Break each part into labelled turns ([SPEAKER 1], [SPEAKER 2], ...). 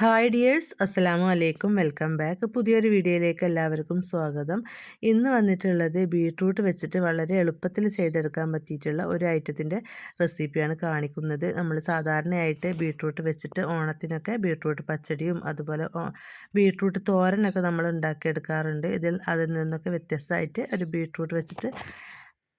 [SPEAKER 1] hi dears അസ്സലാമു അലൈക്കും welcome back പുതിയൊരു വീഡിയോയിലേക്ക് എല്ലാവർക്കും സ്വാഗതം ഇന്ന് വന്നിട്ടുള്ളത് ബീട്രൂട്ട് വെച്ചിട്ട് വളരെ എളുപ്പത്തിൽ ചെയ്തെടുക്കാൻ പറ്റിയിട്ടുള്ള ഒരു ഐറ്റത്തിൻ്റെ റെസിപ്പിയാണ് കാണിക്കുന്നത് നമ്മൾ സാധാരണയായിട്ട് ബീട്രൂട്ട് വെച്ചിട്ട് ഓണത്തിനൊക്കെ ബീട്രൂട്ട് പച്ചടിയും അതുപോലെ ബീട്രൂട്ട് തോരനൊക്കെ നമ്മൾ ഉണ്ടാക്കിയെടുക്കാറുണ്ട് ഇതിൽ അതിൽ നിന്നൊക്കെ വ്യത്യസ്തമായിട്ട് ഒരു ബീട്രൂട്ട് വെച്ചിട്ട്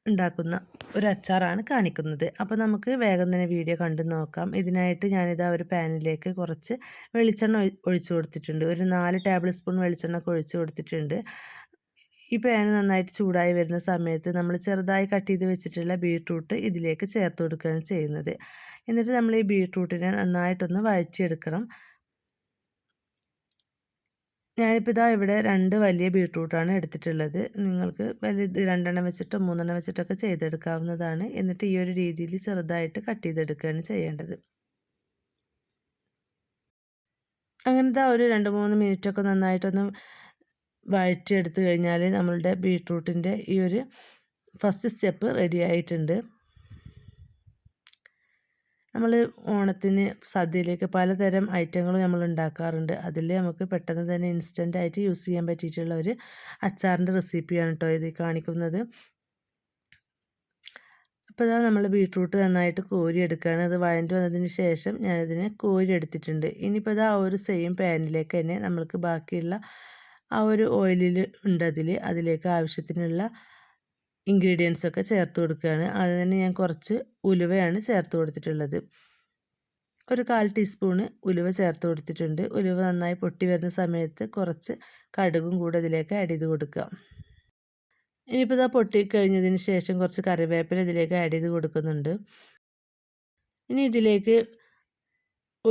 [SPEAKER 1] ഉണ്ടാക്കുന്ന ഒരു അച്ചാറാണ് കാണിക്കുന്നത് അപ്പോൾ നമുക്ക് വേഗം തന്നെ വീഡിയോ കണ്ട് നോക്കാം ഇതിനായിട്ട് ഞാനിതാ ഒരു പാനിലേക്ക് കുറച്ച് വെളിച്ചെണ്ണ ഒഴിച്ചു കൊടുത്തിട്ടുണ്ട് ഒരു നാല് ടേബിൾ സ്പൂൺ വെളിച്ചെണ്ണ ഒഴിച്ചു കൊടുത്തിട്ടുണ്ട് ഈ പാന് നന്നായിട്ട് ചൂടായി വരുന്ന സമയത്ത് നമ്മൾ ചെറുതായി കട്ട് ചെയ്ത് വെച്ചിട്ടുള്ള ബീട്രൂട്ട് ഇതിലേക്ക് ചേർത്ത് കൊടുക്കുകയാണ് ചെയ്യുന്നത് എന്നിട്ട് നമ്മൾ ഈ ബീട്രൂട്ടിനെ നന്നായിട്ടൊന്ന് വഴറ്റിയെടുക്കണം ഞാനിപ്പോൾ ഇതാ ഇവിടെ രണ്ട് വലിയ ബീട്രൂട്ടാണ് എടുത്തിട്ടുള്ളത് നിങ്ങൾക്ക് വലിയ രണ്ടെണ്ണം വെച്ചിട്ടോ മൂന്നെണ്ണം വെച്ചിട്ടൊക്കെ ചെയ്തെടുക്കാവുന്നതാണ് എന്നിട്ട് ഈ ഒരു രീതിയിൽ ചെറുതായിട്ട് കട്ട് ചെയ്തെടുക്കുകയാണ് ചെയ്യേണ്ടത് അങ്ങനത്തെ ഒരു രണ്ട് മൂന്ന് മിനിറ്റൊക്കെ നന്നായിട്ടൊന്ന് വഴറ്റിയെടുത്ത് കഴിഞ്ഞാൽ നമ്മളുടെ ബീട്രൂട്ടിൻ്റെ ഈ ഒരു ഫസ്റ്റ് സ്റ്റെപ്പ് റെഡി ആയിട്ടുണ്ട് നമ്മൾ ഓണത്തിന് സദ്യയിലേക്ക് പലതരം ഐറ്റങ്ങൾ നമ്മൾ ഉണ്ടാക്കാറുണ്ട് അതിൽ നമുക്ക് പെട്ടെന്ന് തന്നെ ഇൻസ്റ്റൻ്റ് ആയിട്ട് യൂസ് ചെയ്യാൻ പറ്റിയിട്ടുള്ള ഒരു അച്ചാറിൻ്റെ റെസിപ്പിയാണ് കേട്ടോ ഇത് കാണിക്കുന്നത് അപ്പോൾ ഇതാ നമ്മൾ ബീട്രൂട്ട് നന്നായിട്ട് കോരി എടുക്കുകയാണ് അത് വഴഞ്ഞു വന്നതിന് ശേഷം ഞാനതിനെ കോരി എടുത്തിട്ടുണ്ട് ഇനിയിപ്പോൾ ഇതാ ഒരു സെയിം പാനിലേക്ക് തന്നെ നമ്മൾക്ക് ബാക്കിയുള്ള ആ ഒരു ഓയിലിൽ അതിൽ അതിലേക്ക് ആവശ്യത്തിനുള്ള ഇൻഗ്രീഡിയൻസ് ഒക്കെ ചേർത്ത് കൊടുക്കുകയാണ് അതിൽ തന്നെ ഞാൻ കുറച്ച് ഉലുവയാണ് ചേർത്ത് കൊടുത്തിട്ടുള്ളത് ഒരു കാൽ ടീസ്പൂണ് ഉലുവ ചേർത്ത് കൊടുത്തിട്ടുണ്ട് ഉലുവ നന്നായി പൊട്ടി വരുന്ന സമയത്ത് കുറച്ച് കടുകും കൂടെ ഇതിലേക്ക് ആഡ് ചെയ്ത് കൊടുക്കുക ഇനിയിപ്പോൾ ഇതാ പൊട്ടി കഴിഞ്ഞതിന് ശേഷം കുറച്ച് കറിവേപ്പില ഇതിലേക്ക് ആഡ് ചെയ്ത് കൊടുക്കുന്നുണ്ട് ഇനി ഇതിലേക്ക്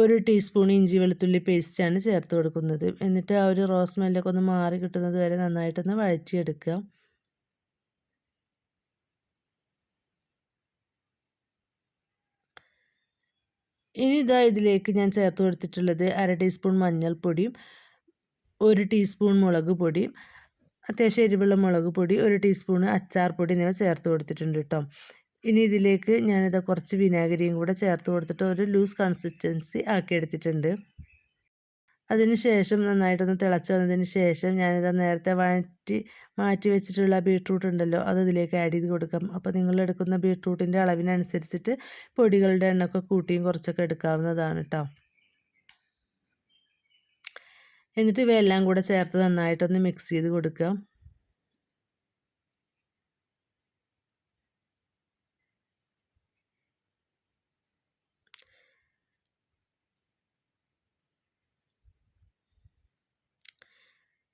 [SPEAKER 1] ഒരു ടീസ്പൂൺ ഇഞ്ചി വെളുത്തുള്ളി പേസ്റ്റാണ് ചേർത്ത് കൊടുക്കുന്നത് എന്നിട്ട് ആ ഒരു റോസ് മെല്ലൊക്കെ ഒന്ന് മാറി കിട്ടുന്നത് വരെ നന്നായിട്ടൊന്ന് വഴറ്റിയെടുക്കുക ഇനി ഇതാ ഇതിലേക്ക് ഞാൻ ചേർത്ത് കൊടുത്തിട്ടുള്ളത് അര ടീസ്പൂൺ മഞ്ഞൾപ്പൊടിയും ഒരു ടീസ്പൂൺ മുളക് പൊടിയും അത്യാവശ്യം എരിവുള്ള മുളക് പൊടി ഒരു ടീസ്പൂൺ അച്ചാർ പൊടി എന്നിവ ചേർത്ത് കൊടുത്തിട്ടുണ്ട് കേട്ടോ ഇനി ഇതിലേക്ക് ഞാനിത് കുറച്ച് വിനാഗിരിയും കൂടെ ചേർത്ത് കൊടുത്തിട്ട് ഒരു ലൂസ് കൺസിസ്റ്റൻസി ആക്കിയെടുത്തിട്ടുണ്ട് അതിനുശേഷം നന്നായിട്ടൊന്ന് തിളച്ച് വന്നതിന് ശേഷം ഞാനിത് നേരത്തെ വാറ്റി മാറ്റി വെച്ചിട്ടുള്ള ബീട്രൂട്ട് ഉണ്ടല്ലോ അത് ഇതിലേക്ക് ആഡ് ചെയ്ത് കൊടുക്കാം അപ്പോൾ നിങ്ങൾ എടുക്കുന്ന ബീട്രൂട്ടിൻ്റെ അളവിനനുസരിച്ചിട്ട് പൊടികളുടെ എണ്ണമൊക്കെ കൂട്ടിയും കുറച്ചൊക്കെ എടുക്കാവുന്നതാണ് കേട്ടോ എന്നിട്ട് ഇവയെല്ലാം കൂടെ ചേർത്ത് നന്നായിട്ടൊന്ന് മിക്സ് ചെയ്ത് കൊടുക്കാം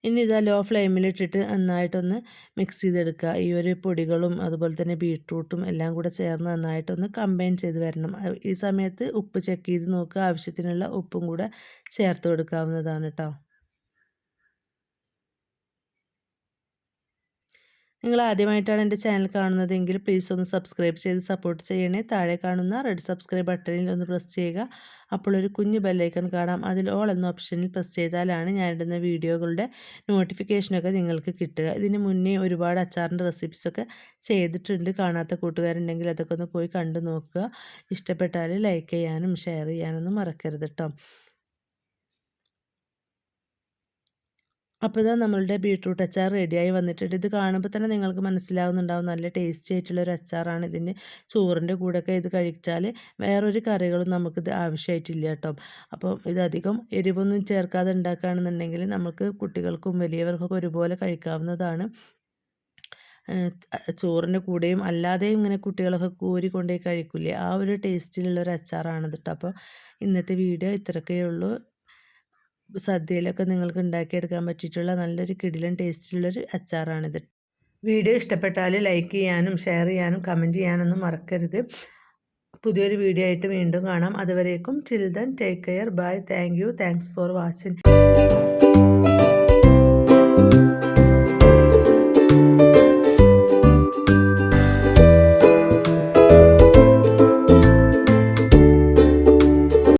[SPEAKER 1] ഇനി ഇതാ ലോ ഫ്ലെയിമിലിട്ടിട്ട് നന്നായിട്ടൊന്ന് മിക്സ് ചെയ്തെടുക്കുക ഈ ഒരു പൊടികളും അതുപോലെ തന്നെ ബീട്രൂട്ടും എല്ലാം കൂടെ ചേർന്ന് നന്നായിട്ടൊന്ന് കമ്പൈൻ ചെയ്ത് വരണം ഈ സമയത്ത് ഉപ്പ് ചെക്ക് ചെയ്ത് നോക്കുക ആവശ്യത്തിനുള്ള ഉപ്പും കൂടെ ചേർത്ത് കൊടുക്കാവുന്നതാണ് കേട്ടോ നിങ്ങൾ ആദ്യമായിട്ടാണ് എൻ്റെ ചാനൽ കാണുന്നതെങ്കിൽ പ്ലീസ് ഒന്ന് സബ്സ്ക്രൈബ് ചെയ്ത് സപ്പോർട്ട് ചെയ്യണേ താഴെ കാണുന്ന റെഡ് സബ്സ്ക്രൈബ് ബട്ടണിൽ ഒന്ന് പ്രസ് ചെയ്യുക അപ്പോൾ ഒരു കുഞ്ഞു ബെല്ലൈക്കൺ കാണാം അതിൽ ഓൾ എന്ന ഓപ്ഷനിൽ പ്രസ് ചെയ്താലാണ് ഇടുന്ന വീഡിയോകളുടെ നോട്ടിഫിക്കേഷനൊക്കെ നിങ്ങൾക്ക് കിട്ടുക ഇതിന് മുന്നേ ഒരുപാട് അച്ചാറിൻ്റെ റെസിപ്പീസൊക്കെ ചെയ്തിട്ടുണ്ട് കാണാത്ത കൂട്ടുകാരുണ്ടെങ്കിൽ അതൊക്കെ ഒന്ന് പോയി കണ്ടു നോക്കുക ഇഷ്ടപ്പെട്ടാൽ ലൈക്ക് ചെയ്യാനും ഷെയർ ചെയ്യാനൊന്നും മറക്കരുത് കേട്ടോ അപ്പോൾ ഇതാ നമ്മളുടെ ബീട്രൂട്ട് അച്ചാർ റെഡിയായി വന്നിട്ടുണ്ട് ഇത് കാണുമ്പോൾ തന്നെ നിങ്ങൾക്ക് മനസ്സിലാവുന്നുണ്ടാവും നല്ല ടേസ്റ്റി ആയിട്ടുള്ള ഒരു അച്ചാറാണ് ഇതിൻ്റെ ചോറിൻ്റെ കൂടെയൊക്കെ ഇത് കഴിച്ചാൽ വേറൊരു കറികളും നമുക്കിത് ആവശ്യമായിട്ടില്ല കേട്ടോ അപ്പോൾ ഇതധികം എരിവൊന്നും ചേർക്കാതെ ഉണ്ടാക്കുകയാണെന്നുണ്ടെങ്കിൽ നമുക്ക് കുട്ടികൾക്കും വലിയവർക്കൊക്കെ ഒരുപോലെ കഴിക്കാവുന്നതാണ് ചോറിൻ്റെ കൂടെയും അല്ലാതെയും ഇങ്ങനെ കുട്ടികളൊക്കെ കോരിക്കൊണ്ടേ കഴിക്കില്ലേ ആ ഒരു ടേസ്റ്റിലുള്ളൊരു ഒരു അച്ചാറാണ് കേട്ടോ അപ്പോൾ ഇന്നത്തെ വീഡിയോ ഇത്രയൊക്കെയുള്ളൂ സദ്യയിലൊക്കെ നിങ്ങൾക്ക് ഉണ്ടാക്കിയെടുക്കാൻ പറ്റിയിട്ടുള്ള നല്ലൊരു കിടിലൻ ടേസ്റ്റിലുള്ളൊരു അച്ചാറാണിത് വീഡിയോ ഇഷ്ടപ്പെട്ടാൽ ലൈക്ക് ചെയ്യാനും ഷെയർ ചെയ്യാനും കമൻറ്റ് ചെയ്യാനൊന്നും മറക്കരുത് പുതിയൊരു വീഡിയോ ആയിട്ട് വീണ്ടും കാണാം അതുവരേക്കും children take care bye thank you thanks for watching